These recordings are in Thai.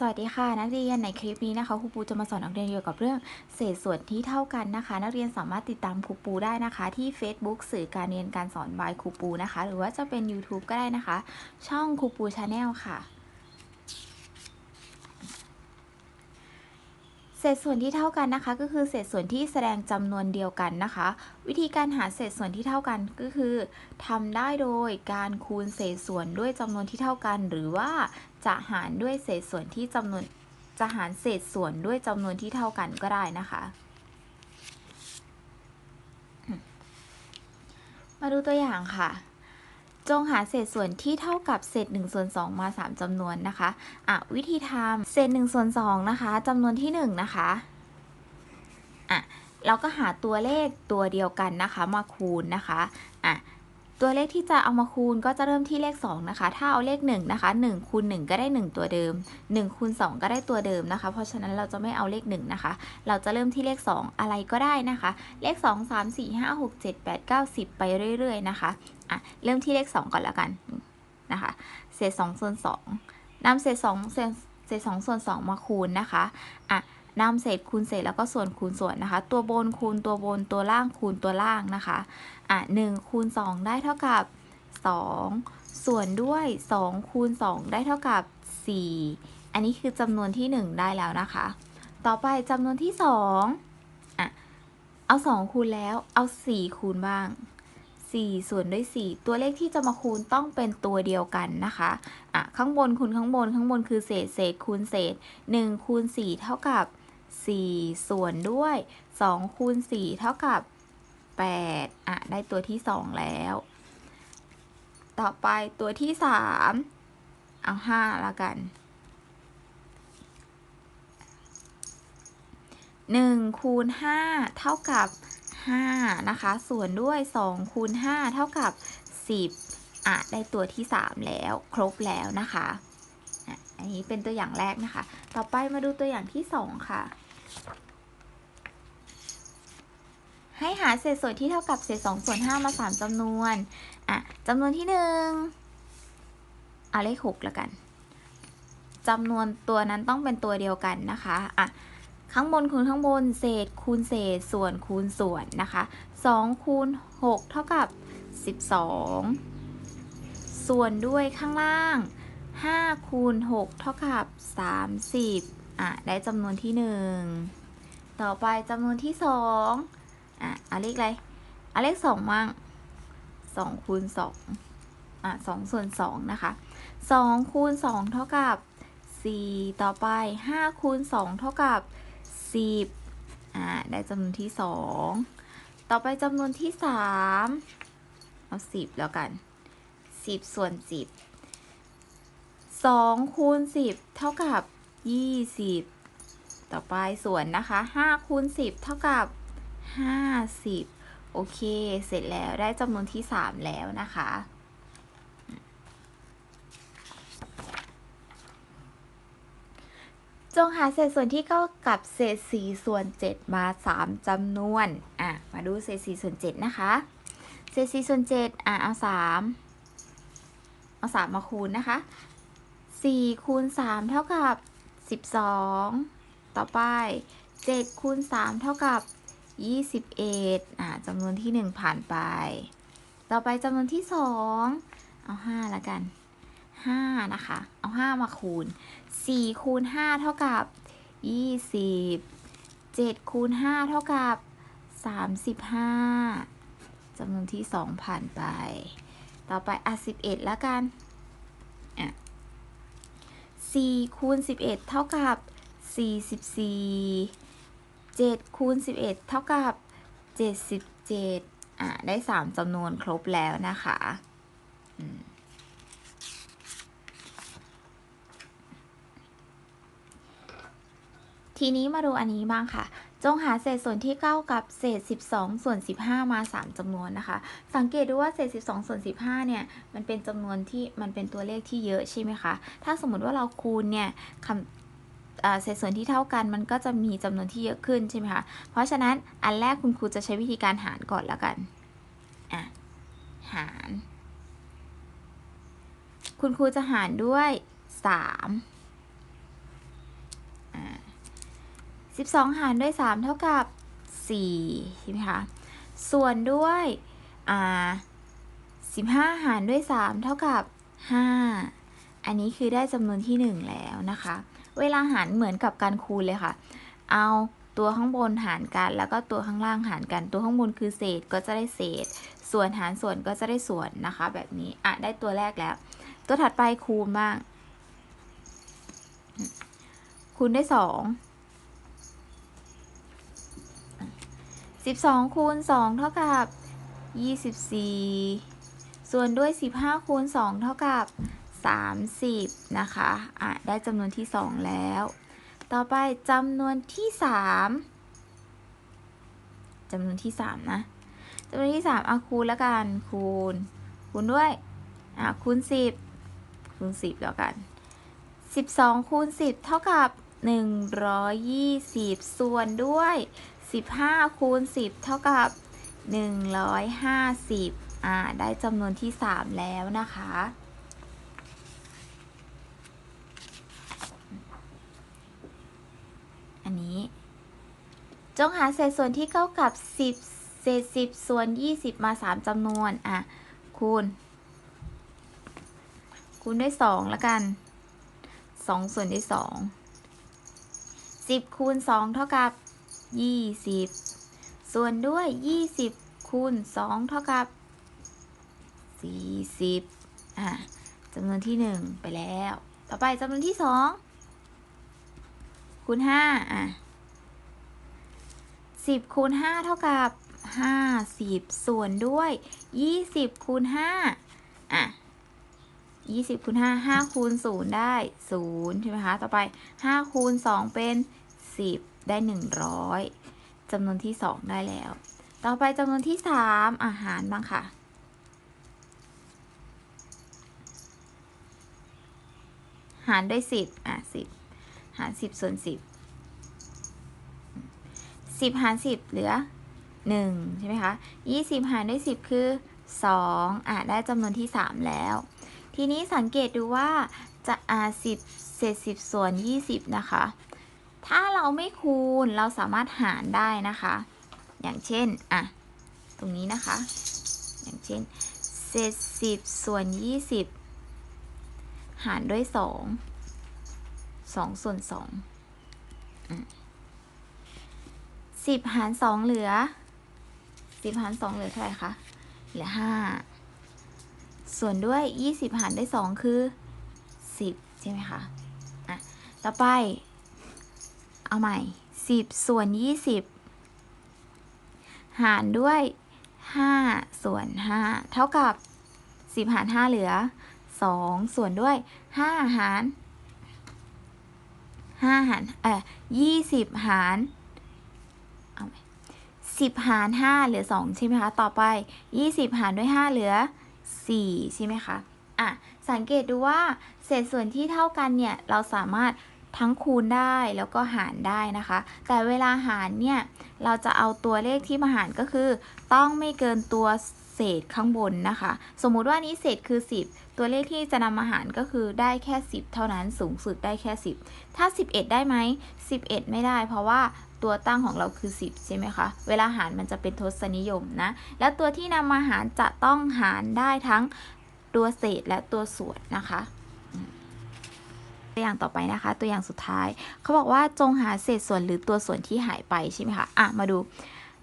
สวัสดีค่ะ นักเรียนในคลิปนี้นะคะครูปูจะมาสอนนักเรียนเกี่ยวกับเรื่องเศษส่วนที่เท่ากันนะคะ นักเรียนสามารถติดตามครูปูได้นะคะ ที่ Facebook สื่อการเรียนการสอนบายครูปูนะคะ หรือว่าจะเป็น YouTube ก็ได้นะคะ ช่องครูปูชาแนลค่ะ เศษส่วนที่เท่ากันนะคะ ก็คือเศษส่วนที่แสดงจำนวนเดียวกันนะคะ วิธีการหาเศษส่วนที่เท่ากันก็คือทำได้โดยการคูณเศษส่วนด้วยจำนวนที่เท่ากัน หรือว่าจะหารด้วยเศษส่วนที่จำนวนจะหารเศษส่วนด้วยจำนวนที่เท่ากันก็ได้นะคะ มาดูตัวอย่างค่ะ จงหาเศษส่วนที่เท่ากับเศษ1ส่วน2มา 3จำนวนนะคะอะวิธีทำเศษ1ส่วน2นะคะจำนวนที่ 1 นะคะอะเราก็หาตัวเลขตัวเดียวกันนะคะมาคูณนะคะอะตัวเลขที่จะเอามาคูณก็จะเริ่มที่เลข 2 นะคะ ถ้าเอาเลข1นะคะ1คูณ1ก็ได้ 1 ตัวเดิม1คูณ2ก็ได้ตัวเดิมนะคะ เพราะฉะนั้นเราจะไม่เอาเลข1นะคะ เราจะเริ่มที่เลข 2 อะไรก็ได้นะคะ เลข 2 3 4 5 6 7 8 9 10 ไปเรื่อยๆนะคะ อะเริ่มที่เลข 2 ก่อนแล้วกันนะคะเศษ2ส่วน2นำเศษ2เศษเศษ2ส่วน2มาคูณนะคะอะนำเศษคูณเศษแล้วก็ส่วนคูณส่วนนะคะ ตัวบนคูณตัวบนตัวล่างคูณตัวล่างนะคะอะ1คูณ 2 ได้เท่ากับ 2 ส่วนด้วย 2 คูณ 2 ได้เท่ากับ 4 อันนี้คือจำนวนที่ 1 ได้แล้วนะคะ ต่อไปจำนวนที่2อะเอา 2 คูณแล้วเอา 4 คูณบ้าง 4 ส่วนด้วย 4 ตัวเลขที่จะมาคูณต้องเป็นตัวเดียวกันนะคะอะข้างบนคูณข้างบนข้างบนคือเศษเศษคูณเศษ 1 คูณ 4 เท่ากับ 4 ส่วนด้วย 2 คูณ 4 เท่ากับ 8 อะ ได้ตัวที่ 2 แล้ว ต่อไปตัวที่ 3 เอา5แล้วกัน 1 คูณ 5 เท่ากับ 5 นะคะ ส่วนด้วย2คูณ5เท่ากับ 10อะได้ตัวที่ 3 แล้วครบแล้วนะคะอันนี้เป็นตัวอย่างแรกนะคะ ต่อไปมาดูตัวอย่างที่ 2 ค่ะ ให้หาเศษส่วนที่เท่ากับเศษ2ส่วน5มา 3จำนวนอะจำนวนที่ 1 เอาเลข6แล้วกันจำนวนตัวนั้นต้องเป็นตัวเดียวกันนะคะอะ ข้างบนคูณข้างบน เศษคูณเศษส่วนคูณส่วนนะคะ2คูณ6เท่ากับ 12 ส่วนด้วยข้างล่าง 5 คูณ 6 เท่ากับ 30 อะ ได้จำนวนที่ 1 ต่อไปจำนวนที่ 2 อะเอาเลขอะไรเอาเลข2มั่ง2คูณ2อะ2ส่วน2นะคะ2คูณ2เท่ากับ 4 ต่อไป5คูณ2เท่ากับ 10อ่า ได้จำนวนที่2ต่อไปจำนวนที่3เอา10แล้วกัน10ส่วน10 2คูณ10เท่ากับ20ต่อไปส่วนนะคะ5คูณ10เท่ากับ50โอเค เสร็จแล้วได้จำนวนที่3แล้วนะคะ จงหาเศษส่วนที่เท่ากับเศษ4ส่วน 7 มา 3จำนวน อะ มาดูเศษ4ส่วน 7 นะคะ เศษ4ส่วน 7 อะ เอา 3 เอา 3 มาคูณนะคะ 4 คูณ 3 เท่ากับ 12 ต่อไป 7 คูณ 3 เท่ากับ 21 อะจำนวนที่ 1 ผ่านไป ต่อไปจำนวนที่ 2 เอา 5 ละกัน 5 นะคะ เอา 5 มาคูณ 4 คูณ 5 เท่ากับ 20 7 คูณ 5 เท่ากับ 35จำนวนที่ 2 ผ่านไป ต่อไปอะ11 แล้วกันอะ4คูณ 11 เท่ากับ 44 7คูณ 11 เท่ากับ 77อะได้ 3จำนวนครบแล้วนะคะ อืม ทีนี้มาดูอันนี้บ้างค่ะ จงหาเศษส่วนที่เก้ากับเศษ 12 ส่วน 15 มา 3จำนวนนะคะ สังเกตดูว่าเศษ 12 ส่วน 15 เนี่ย มันเป็นจำนวนที่มันเป็นตัวเลขที่เยอะใช่ไหมคะ ถ้าสมมติว่าเราคูณเนี่ยคำเศษส่วนที่เท่ากันมันก็จะมีจำนวนที่เยอะขึ้นใช่ไหมคะ เพราะฉะนั้นอันแรกคุณครูจะใช้วิธีการหารก่อนแล้วกัน อะ หาร คุณครูจะหารด้วย 3 12 หารด้วย 3 เท่ากับ4ใช่ไหมคะ ส่วนด้วยอ่า15 หารด้วย 3 เท่ากับ 5 อันนี้คือได้จำนวนที่ 1 แล้วนะคะ เวลาหารเหมือนกับการคูณเลยค่ะ เอาตัวข้างบนหารกัน แล้วก็ตัวข้างล่างหารกัน ตัวข้างบนคือเศษก็จะได้เศษ ส่วนหารส่วนก็จะได้ส่วนนะคะ แบบนี้ อะ ได้ตัวแรกแล้ว ตัวถัดไปคูณบ้าง คูณได้ส องสิบสองคูณสองเท่ากับยี่สิบสี่ส่วนด้วยสิบห้าคูณสองเท่ากับสามสิบนะคะอะได้จำนวนที่สองแล้ว ต่อไปจำนวนที่สามจำนวนที่สามนะจำนวนที่สามอะคูณแล้วกัน คูณ คูณด้วย อะ คูณสิบคูณสิบแล้วกัน 12คูณ10 เท่ากับ 120 ส่วนด้วย 15คูณ10 เท่ากับ 150อ่าได้จำนวนที่ 3 แล้วนะคะ อันนี้ จงหาเศษส่วนที่เท่ากับ 10 เศษ 10 ส่วน 20 มา 3จำนวน อะ คูณ คูณด้วย 2 แล้วกันสองส่วนด้วยสองสิบคูณสองเท่ากับ ยี่สิบส่วนด้วยยี่สิบคูณสองเท่ากับสี่สิบอะจำนวนที่หนึ่งไปแล้ว ต่อไปจำนวนที่สองคูณห้าอะสิบคูณห้าเท่ากับห้าสิบส่วนด้วยยี่สิบคูณห้าอะยี่สิบคูณห้าห้าคูณศูนย์ได้ศูนย์ใช่ไหมคะ ต่อไปห้าคูณสองเป็น บได้หนึ่งร้อยจำนวนที่สองได้แล้ว ต่อไปจำนวนที่สามอาหารบ้างค่ะ หารด้วยสิบอะสิบหารสิบส่วนสิบสิบหารสิบเหลือหนึ่งใช่ไหมคะยี่สิบหารด้วยสิบคือสองอะ ได้จำนวนที่สามแล้ว ทีนี้สังเกตดูว่าจะอาสิบเศษสิบส่วนยี่สิบนะคะ ถ้าเราไม่คูณเราสามารถหารได้นะคะ อย่างเช่นอะตรงนี้นะคะ อย่างเช่นเศษสิบส่วนยี่สิบหารด้วยสองสองส่วนสองสิบหารสองเหลือสิบหารสองเหลือเท่าไหร่คะเหลือห้าส่วนด้วย20หารด้วย2คือ10ใช่ไหมคะอะต่อไป เอาใหม่ 10 ส่วน 20 หารด้วย 5 ส่วน 5 เท่ากับ 10 หาร 5 เหลือ 2 ส่วนด้วย 5 หาร 5 หารเอ่อ20 หารเอาใหม่10 หาร 5 เหลือ 2 ใช่ไหมคะ ต่อไป 20 หารด้วย 5 เหลือ 4 ใช่ไหมคะ อะ สังเกตดูว่าเศษส่วนที่เท่ากันเนี่ย เราสามารถ ทั้งคูณได้แล้วก็หารได้นะคะ แต่เวลาหารเนี่ยเราจะเอาตัวเลขที่มาหารก็คือ ต้องไม่เกินตัวเศษข้างบนนะคะ สมมุติว่านี้เศษคือ 10 ตัวเลขที่จะนำมาหารก็คือได้แค่ 10 เท่านั้นสูงสุดได้แค่ 10 ถ้า 11 ได้ไหม 11 ไม่ได้ เพราะว่าตัวตั้งของเราคือ 10 ใช่ไหมคะ เวลาหารมันจะเป็นทศนิยมนะ แล้วตัวที่นำมาหารจะต้องหารได้ทั้งตัวเศษและตัวส่วนนะคะ ตัวอย่างต่อไปนะคะ ตัวอย่างสุดท้าย เขาบอกว่าจงหาเศษส่วนหรือตัวส่วนที่หายไปใช่ไหมคะอะมาดู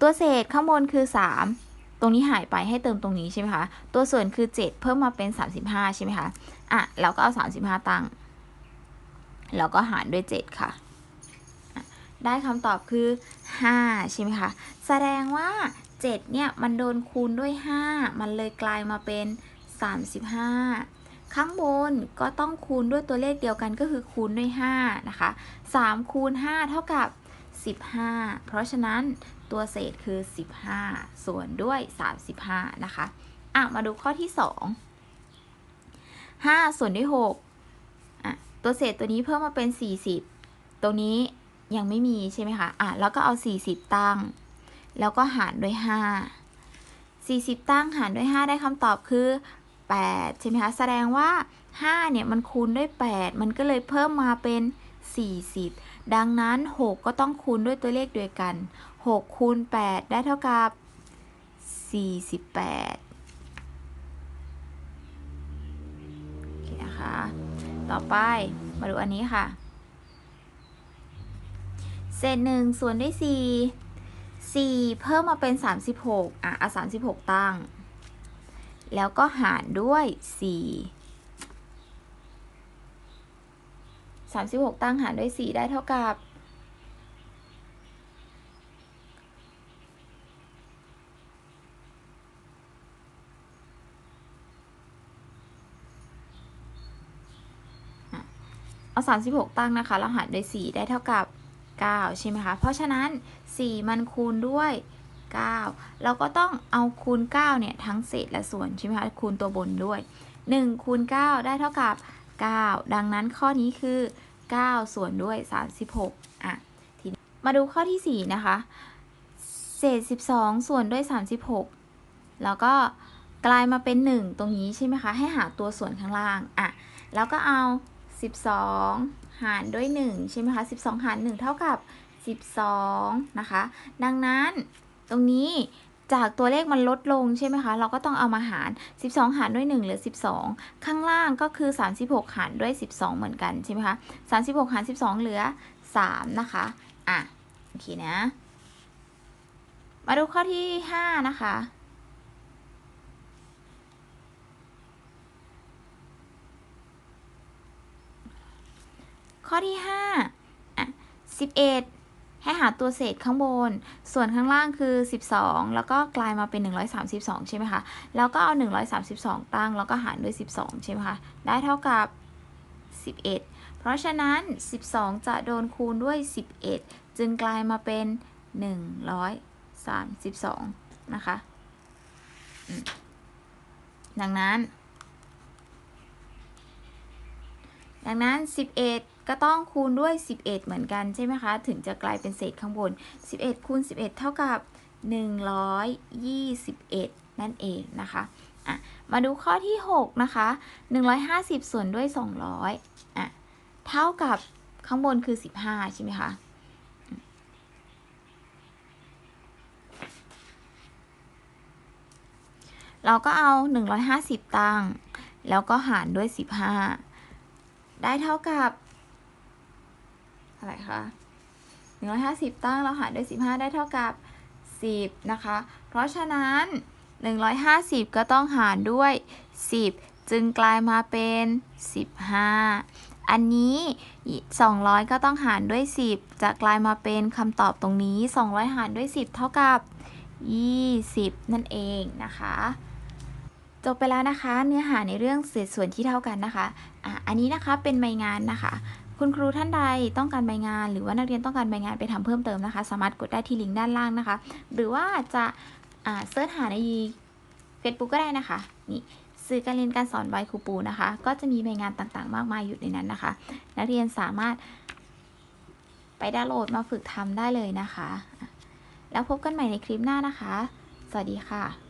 ตัวเศษข้างบนคือ 3 ตรงนี้หายไปให้เติมตรงนี้ใช่ไหมคะ ตัวส่วนคือ 7 เพิ่มมาเป็น 35 ใช่ไหมคะอะเราก็เอา 35 ตั้ง แล้วก็หารด้วย 7 ค่ะ ได้คำตอบคือ 5 ใช่ไหมคะ แสดงว่า 7 เนี่ย มันโดนคูณด้วย 5 มันเลยกลายมาเป็น 35 ข้างบนก็ต้องคูณด้วยตัวเลขเดียวกันก็คือคูณด้วย 5 นะคะ 3 คูณ 5 เท่ากับ 15 เพราะฉะนั้นตัวเศษคือ 15 ส่วนด้วย 35 นะคะ อะ มาดูข้อที่ 2 5 ส่วนด้วย6อะ ตัวเศษตัวนี้เพิ่มมาเป็น 40 ตรงนี้ยังไม่มีใช่ไหมคะ อะ แล้วก็เอา 40 ตั้ง แล้วก็หารด้วย 5 40 ตั้งหารด้วย 5 ได้คำตอบคือ 8 ใช่ไหมคะ แสดงว่า 5 เนี่ย มันคูณด้วย 8 มันก็เลยเพิ่มมาเป็น 40 ดังนั้น 6 ก็ต้องคูณด้วยตัวเลขเดียวกัน 6 คูณ 8 ได้เท่ากับ 48โอเคนะคะ ต่อไปมาดูอันนี้ค่ะ เศษหนึ่งส่วนด้วยสี่สี่เพิ่มมาเป็นสามสิบหกอะอสามสิบหกตั้ง แล้วก็หารด้วยสี่สามสิบหกตั้งหารด้วยสี่ได้เท่ากับ เอา 36 ตั้งนะคะแล้วหารด้วย 4 ได้เท่ากับ 9 ใช่ไหมคะ เพราะฉะนั้น 4 มันคูณด้วย 9 เราก็ต้องเอาคูณ9เนี่ยทั้งเศษและส่วนใช่ไหมคะคูณตัวบนด้วย1คูณ9ได้เท่ากับ 9 ดังนั้นข้อนี้คือ 9 ส่วนด้วย 36อะทีนี้มาดูข้อที่ 4 นะคะ เศษ 12 ส่วนด้วย 36 แล้วก็กลายมาเป็น 1 ตรงนี้ใช่ไหมคะให้หาตัวส่วนข้างล่างอะแล้วก็เอา 12 หารด้วย 1 ใช่ไหมคะ 12 หาร 1 เท่ากับ 12 นะคะ ดังนั้น ตรงนี้จากตัวเลขมันลดลงใช่ไหมคะ เราก็ต้องเอามาหาร 12 หารด้วย 1 เหลือ 12 ข้างล่างก็คือ 36 หารด้วย 12 เหมือนกันใช่ไหมคะ 36 หาร 12 เหลือ 3 นะคะ อะ โอเคนะ มาดูข้อที่ 5 นะคะ ข้อที่ 5 อะ 11 ให้หาตัวเศษข้างบน ส่วนข้างล่างคือ 12 แล้วก็กลายมาเป็น 132 ใช่ไหมคะ แล้วก็เอา 132 ตั้ง แล้วก็หารด้วย 12 ใช่ไหมคะ ได้เท่ากับ 11 เพราะฉะนั้น 12 จะโดนคูณด้วย 11 จึงกลายมาเป็น 132 นะคะ ดังนั้น ดังนั้น 11 ก็ต้องคูณด้วย 11 เหมือนกันใช่ไหมคะ ถึงจะกลายเป็นเศษข้างบน 11คูณ11 เท่ากับ 121 นั่นเองนะคะอะมาดูข้อที่ 6 นะคะ 150 ส่วนด้วย 200อะเท่ากับข้างบนคือ 15 ใช่ไหมคะเราก็เอา 150 ตั้งแล้วก็หารด้วย 15 ได้เท่ากับ อะไรคะ150 ตั้งเราหารด้วย 15 ได้เท่ากับ 10 นะคะ เพราะฉะนั้น 150 ก็ต้องหารด้วย 10 จึงกลายมาเป็น 15 อันนี้ 200 ก็ต้องหารด้วย 10 จะกลายมาเป็นคำตอบตรงนี้ 200 หารด้วย 10 เท่ากับ 20 นั่นเองนะคะจบไปแล้วนะคะ เนื้อหาในเรื่องเศษส่วนที่เท่ากันนะคะอะอันนี้นะคะเป็นใบงานนะคะ คุณครูท่านใดต้องการใบงาน หรือว่านักเรียนต้องการใบงานไปทำเพิ่มเติมนะคะ สามารถกดได้ที่ลิงก์ด้านล่างนะคะ หรือว่าจะเสิร์ชหาใน Facebook ก็ได้นะคะนี่สื่อการเรียนการสอนใบครูปูนะคะ ก็จะมีใบงานต่างๆ มากมายอยู่ในนั้นนะคะ นักเรียนสามารถไปดาวน์โหลดมาฝึกทำได้เลยนะคะ แล้วพบกันใหม่ในคลิปหน้านะคะ สวัสดีค่ะ